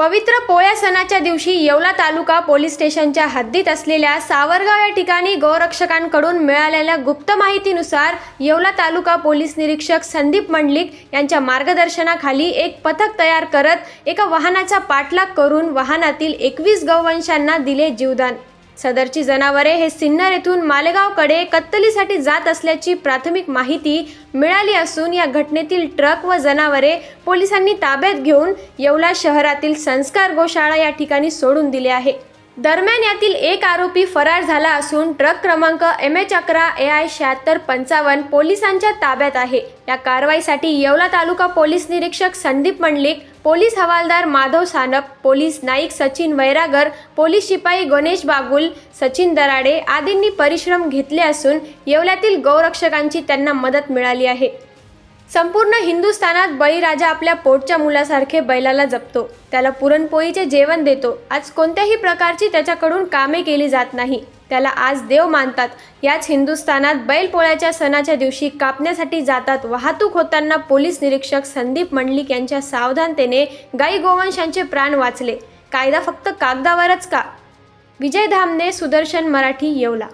पवित्र पोळ्या सणाच्या दिवशी येवला तालुका पोलीस स्टेशनच्या हद्दीत असलेल्या सावरगाव या ठिकाणी गौरक्षकांकडून मिळालेल्या गुप्त माहितीनुसार येवला तालुका पोलीस निरीक्षक संदीप मंडलिक यांच्या मार्गदर्शनाखाली एक पथक तयार करत एका वाहनाचा पाठलाग करून वाहनातील एकवीस गौवंशांना दिले जीवदान. सदरची जनावरे हे सिन्नर येथून मालेगावकडे कत्तलीसाठी जात असल्याची प्राथमिक माहिती मिळाली असून या घटनेतील ट्रक व जनावरे पोलिसांनी ताब्यात घेऊन येवला शहरातील संस्कार गोशाळा या ठिकाणी सोडून दिले आहे. दरम्यान यातील एक आरोपी फरार झाला असून ट्रक क्रमांक एम एच अकरा ए आय शहात्तर पंचावन्न पोलिसांच्या ताब्यात आहे. या कारवाईसाठी येवला तालुका पोलीस निरीक्षक संदीप मंडलिक पोलीस हवालदार माधव सानप पोलीस नाईक सचिन वैरागर पोलीस शिपाई गणेश बागुल सचिन दराडे आदींनी परिश्रम घेतले असून येवल्यातील गौरक्षकांची त्यांना मदत मिळाली आहे. संपूर्ण हिंदुस्थानात बळीराजा आपल्या पोटच्या मुलासारखे बैलाला जपतो. त्याला पुरणपोळीचे जेवण देतो. आज कोणत्याही प्रकारची त्याच्याकडून कामे केली जात नाही. त्याला आज देव मानतात. याच हिंदुस्थानात बैलपोळ्याच्या सणाच्या दिवशी कापण्यासाठी जातात. वाहतूक होताना पोलीस निरीक्षक संदीप मंडलिक यांच्या सावधानतेने गाई गोवंशांचे प्राण वाचले. कायदा फक्त कागदावरच का? विजयधामने सुदर्शन मराठी येवला.